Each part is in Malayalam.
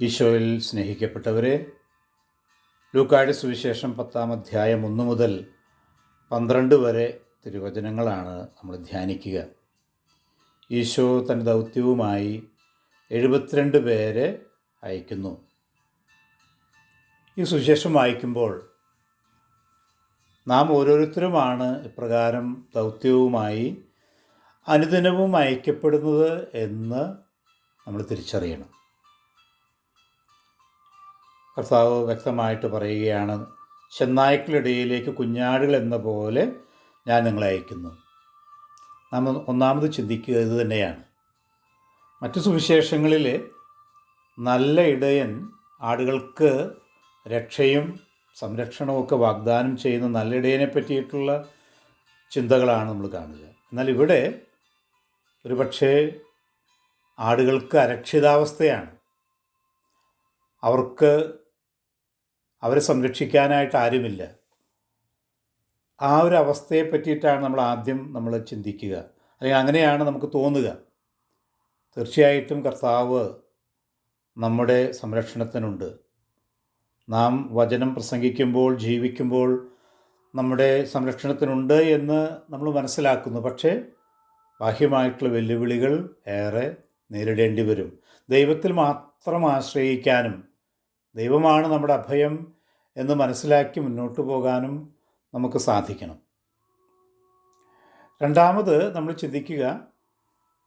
ഈശോയിൽ സ്നേഹിക്കപ്പെട്ടവരെ ലൂക്കായുടെ സുവിശേഷം പത്താം അധ്യായം ഒന്ന് മുതൽ പന്ത്രണ്ട് വരെ തിരുവചനങ്ങളാണ് നമ്മൾ ധ്യാനിക്കുക. ഈശോ തന്റെ ദൗത്യവുമായി എഴുപത്തിരണ്ട് പേരെ അയക്കുന്നു. ഈ സുവിശേഷം വായിക്കുമ്പോൾ നാം ഓരോരുത്തരുമാണ് ഇപ്രകാരം ദൗത്യവുമായി അനുദിനവും അയക്കപ്പെടുന്നത് എന്ന് നമ്മൾ തിരിച്ചറിയണം. കർത്താവ് വ്യക്തമായിട്ട് പറയുകയാണ് ചെന്നായ്ക്കളിടയിലേക്ക് കുഞ്ഞാടുകൾ എന്ന പോലെ ഞാൻ നിങ്ങളെ അയക്കുന്നു. നാം ഒന്നാമത് ചിന്തിക്കുക ഇത് തന്നെയാണ്. മറ്റു സുവിശേഷങ്ങളിൽ നല്ല ഇടയൻ ആടുകൾക്ക് രക്ഷയും സംരക്ഷണവും ഒക്കെ വാഗ്ദാനം ചെയ്യുന്ന നല്ല ഇടയനെ പറ്റിയിട്ടുള്ള ചിന്തകളാണ് നമ്മൾ കാണുക. എന്നാൽ ഇവിടെ ഒരുപക്ഷേ ആടുകൾക്ക് അരക്ഷിതാവസ്ഥയാണ്. അവർക്ക് അവരെ സംരക്ഷിക്കാനായിട്ട് ആരുമില്ല. ആ ഒരു അവസ്ഥയെ പറ്റിയിട്ടാണ് നമ്മൾ ആദ്യം നമ്മൾ ചിന്തിക്കുക. അല്ലെങ്കിൽ അങ്ങനെയാണ് നമുക്ക് തോന്നുക. തീർച്ചയായിട്ടും കർത്താവ് നമ്മുടെ സംരക്ഷണത്തിനുണ്ട്. നാം വചനം പ്രസംഗിക്കുമ്പോൾ ജീവിക്കുമ്പോൾ നമ്മുടെ സംരക്ഷണത്തിനുണ്ട് എന്ന് നമ്മൾ മനസ്സിലാക്കുന്നു. പക്ഷേ ബാഹ്യമായിട്ടുള്ള വെല്ലുവിളികൾ ഏറെ നേരിടേണ്ടി വരും. ദൈവത്തിൽ മാത്രം ആശ്രയിക്കാനും ദൈവമാണ് നമ്മുടെ അഭയം എന്ന് മനസ്സിലാക്കി മുന്നോട്ട് പോകാനും നമുക്ക് സാധിക്കണം. രണ്ടാമത് നമ്മൾ ചിന്തിക്കുക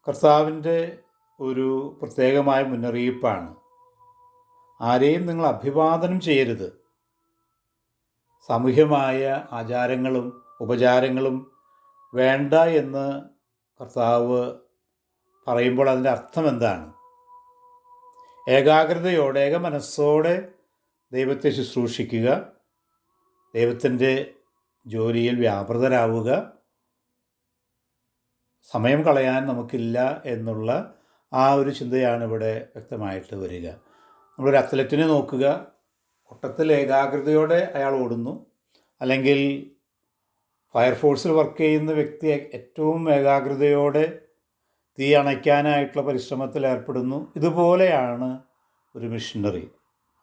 കർത്താവിന്റെ ഒരു പ്രത്യേകമായ മുന്നറിയിപ്പാണ്. ആരെയും നിങ്ങൾ അഭിവാദനം ചെയ്യരുത്. സാമൂഹ്യമായ ആചാരങ്ങളും ഉപചാരങ്ങളും വേണ്ട എന്ന് കർത്താവ് പറയുമ്പോൾ അതിന്റെ അർത്ഥം എന്താണ്? ഏകാഗ്രതയോടെ ഏക മനസ്സോടെ ദൈവത്തെ ശുശ്രൂഷിക്കുക ദൈവത്തിന്റെ ജോലിയിൽ വ്യാപൃതരാവുക സമയം കളയാൻ നമുക്കില്ല എന്നുള്ള ആ ഒരു ചിന്തയാണ് ഇവിടെ വ്യക്തമായിട്ട് വരിക. നമ്മളൊരു അത്ലറ്റിനെ നോക്കുക ഓട്ടത്തിൽ ഏകാഗ്രതയോടെ അയാൾ ഓടുന്നു അല്ലെങ്കിൽ ഫയർഫോഴ്സിൽ വർക്ക് ചെയ്യുന്ന വ്യക്തി ഏറ്റവും ഏകാഗ്രതയോടെ തീ അണയ്ക്കാനായിട്ടുള്ള പരിശ്രമത്തിൽ ഏർപ്പെടുന്നു. ഇതുപോലെയാണ് ഒരു മിഷണറി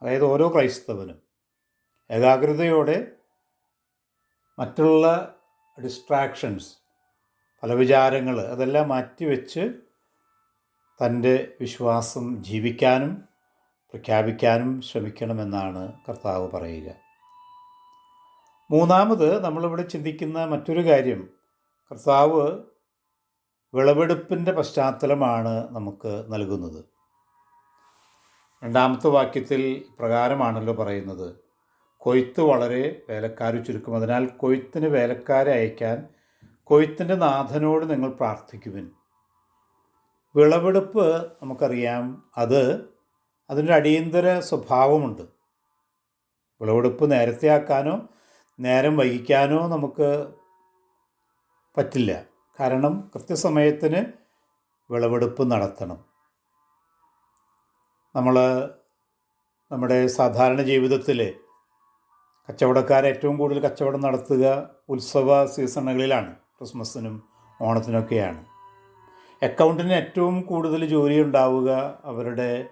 അതായത് ഓരോ ക്രൈസ്തവനും ഏകാഗ്രതയോടെ മറ്റുള്ള ഡിസ്ട്രാക്ഷൻസ് പല വിചാരങ്ങൾ അതെല്ലാം മാറ്റിവെച്ച് തന്റെ വിശ്വാസം ജീവിക്കാനും പ്രഖ്യാപിക്കാനും ശ്രമിക്കണമെന്നാണ് കർത്താവ് പറയുക. മൂന്നാമത് നമ്മളിവിടെ ചിന്തിക്കുന്ന മറ്റൊരു കാര്യം കർത്താവ് വിളവെടുപ്പിന്റെ പശ്ചാത്തലമാണ് നമുക്ക് നൽകുന്നത്. രണ്ടാമത്തെ വാക്യത്തിൽ പ്രകാരമാണല്ലോ പറയുന്നത്. കൊയ്ത്ത് വളരെ വേലക്കാർ ചുരുക്കും. അതിനാൽ കൊയ്ത്തിന് വേലക്കാരെ അയക്കാൻ കൊയ്ത്തിന്റെ നാഥനോട് നിങ്ങൾ പ്രാർത്ഥിക്കുവിൻ. വിളവെടുപ്പ് നമുക്കറിയാം അത് അതിന്റെ അടിയന്തര സ്വഭാവമുണ്ട്. വിളവെടുപ്പ് നേരത്തെ ആക്കാനോ നേരം വഹിക്കാനോ നമുക്ക് പറ്റില്ല. കാരണം കൃത്യസമയത്തിന് വിളവെടുപ്പ് നടത്തണം. നമ്മൾ നമ്മുടെ സാധാരണ ജീവിതത്തിൽ കച്ചവടക്കാർ ഏറ്റവും കൂടുതൽ കച്ചവടം നടത്തുക ഉത്സവ സീസണുകളിലാണ്. ക്രിസ്മസിനും ഓണത്തിനൊക്കെയാണ്. അക്കൗണ്ടിന് ഏറ്റവും കൂടുതൽ ജോലി ഉണ്ടാവുക അവരുടെ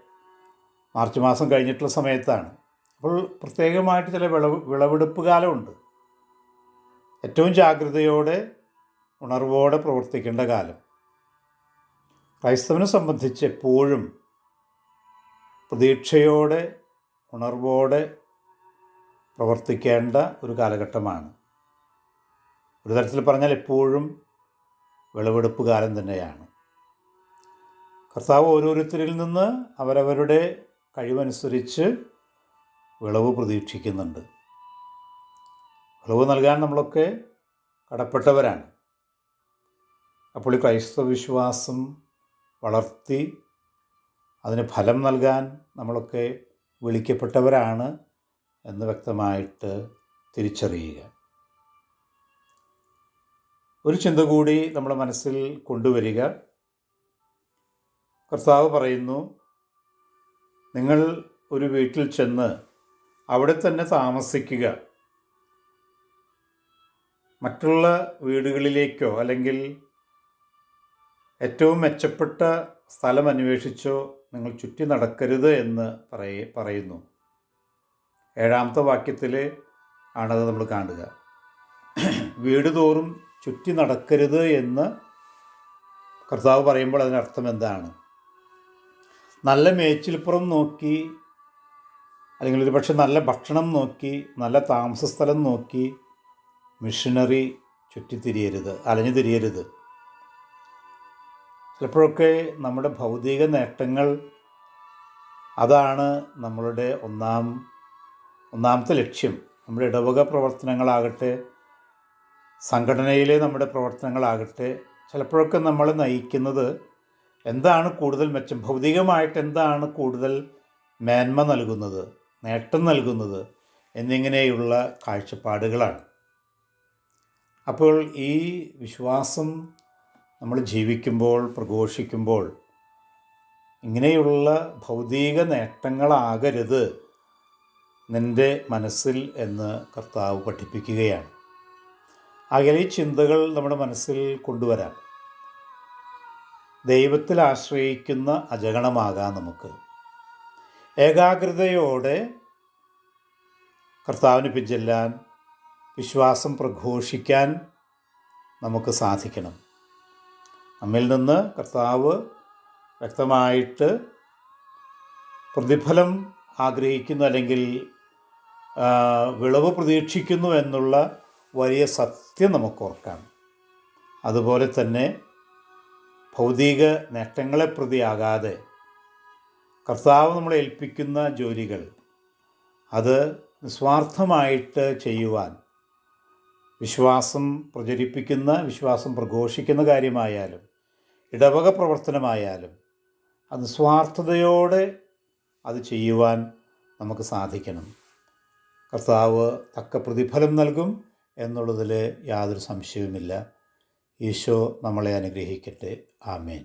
മാർച്ച് മാസം കഴിഞ്ഞിട്ടുള്ള സമയത്താണ്. അപ്പോൾ പ്രത്യേകമായിട്ട് ചില വിളവ് വിളവെടുപ്പ് കാലമുണ്ട്. ഏറ്റവും ജാഗ്രതയോടെ ഉണർവോടെ പ്രവർത്തിക്കേണ്ട കാലം. ക്രൈസ്തവനെ സംബന്ധിച്ച് എപ്പോഴും പ്രതീക്ഷയോടെ ഉണർവോടെ പ്രവർത്തിക്കേണ്ട ഒരു കാലഘട്ടമാണ്. ഒരു തരത്തിൽ പറഞ്ഞാൽ എപ്പോഴും വിളവെടുപ്പ് കാലം തന്നെയാണ്. കർത്താവ് ഓരോരുത്തരിൽ നിന്ന് അവരവരുടെ കഴിവനുസരിച്ച് വിളവ് പ്രതീക്ഷിക്കുന്നുണ്ട്. വിളവ് നൽകാൻ നമ്മളൊക്കെ കടപ്പെട്ടവരാണ്. അപ്പോൾ ഈ ക്രൈസ്തവ വിശ്വാസം വളർത്തി അതിന് ഫലം നൽകാൻ നമ്മളൊക്കെ വിളിക്കപ്പെട്ടവരാണ് എന്ന് വ്യക്തമായിട്ട് തിരിച്ചറിയുക. ഒരു ചിന്ത കൂടി നമ്മുടെ മനസ്സിൽ കൊണ്ടുവരിക. കർത്താവ് പറയുന്നു നിങ്ങൾ ഒരു വീട്ടിൽ ചെന്ന് അവിടെ തന്നെ താമസിക്കുക. മറ്റുള്ള വീടുകളിലേക്കോ അല്ലെങ്കിൽ ഏറ്റവും മെച്ചപ്പെട്ട സ്ഥലം അന്വേഷിച്ചോ നിങ്ങൾ ചുറ്റി നടക്കരുത് എന്ന് പറയ പറയുന്നു. ഏഴാമത്തെ വാക്യത്തിൽ ആണത് നമ്മൾ കാണുക. വീട് തോറും ചുറ്റി നടക്കരുത് എന്ന് കർത്താവ് പറയുമ്പോൾ അതിനർത്ഥം എന്താണ്? നല്ല മേച്ചിൽപ്പുറം നോക്കി അല്ലെങ്കിൽ ഒരു പക്ഷെ നല്ല ഭക്ഷണം നോക്കി നല്ല താമസസ്ഥലം നോക്കി മിഷനറി ചുറ്റിത്തിരിയരുത് അലഞ്ഞു തിരിയരുത് ചിലപ്പോഴൊക്കെ നമ്മുടെ ഭൗതിക നേട്ടങ്ങൾ അതാണ് നമ്മളുടെ ഒന്നാം ഒന്നാമത്തെ ലക്ഷ്യം. നമ്മുടെ ഇടവക പ്രവർത്തനങ്ങളാകട്ടെ സംഘടനയിലെ നമ്മുടെ പ്രവർത്തനങ്ങളാകട്ടെ ചിലപ്പോഴൊക്കെ നമ്മൾ നയിക്കുന്നത് എന്താണ് കൂടുതൽ മെച്ചം? ഭൗതികമായിട്ട് എന്താണ് കൂടുതൽ മേന്മ നൽകുന്നത് നേട്ടം നൽകുന്നത് എന്നിങ്ങനെയുള്ള കാഴ്ചപ്പാടുകളാണ്. അപ്പോൾ ഈ വിശ്വാസം നമ്മൾ ജീവിക്കുമ്പോൾ പ്രഘോഷിക്കുമ്പോൾ ഇങ്ങനെയുള്ള ഭൗതിക നേട്ടങ്ങളാകരുത് നിന്റെ മനസ്സിൽ എന്ന് കർത്താവ് പഠിപ്പിക്കുകയാണ്. അകലെ ചിന്തകൾ നമ്മുടെ മനസ്സിൽ കൊണ്ടുവരാം. ദൈവത്തിൽ ആശ്രയിക്കുന്ന അജഗണമാകാം നമുക്ക്. ഏകാഗ്രതയോടെ കർത്താവിന് പിഞ്ചെല്ലാൻ വിശ്വാസം പ്രഘോഷിക്കാൻ നമുക്ക് സാധിക്കണം. നമ്മിൽ നിന്ന് കർത്താവ് വ്യക്തമായിട്ട് പ്രതിഫലം ആഗ്രഹിക്കുന്നു അല്ലെങ്കിൽ വിളവ് പ്രതീക്ഷിക്കുന്നു എന്നുള്ള വലിയ സത്യം നമുക്ക് ഓർക്കാം. അതുപോലെ തന്നെ ഭൗതിക നേട്ടങ്ങളെ പ്രതിയാകാതെ കർത്താവ് നമ്മളെ ഏൽപ്പിക്കുന്ന ജോലികൾ അത് നിസ്വാർത്ഥമായിട്ട് ചെയ്യുവാൻ വിശ്വാസം പ്രചരിപ്പിക്കുന്ന വിശ്വാസം പ്രഘോഷിക്കുന്ന കാര്യമായാലും ഇടവക പ്രവർത്തനമായാലും അത് സ്വാർത്ഥതയോടെ അത് ചെയ്യുവാൻ നമുക്ക് സാധിക്കണം. കർത്താവ് തക്ക പ്രതിഫലം നൽകും എന്നുള്ളതിൽ യാതൊരു സംശയവുമില്ല. ഈശോ നമ്മളെ അനുഗ്രഹിക്കട്ടെ. ആമേൻ.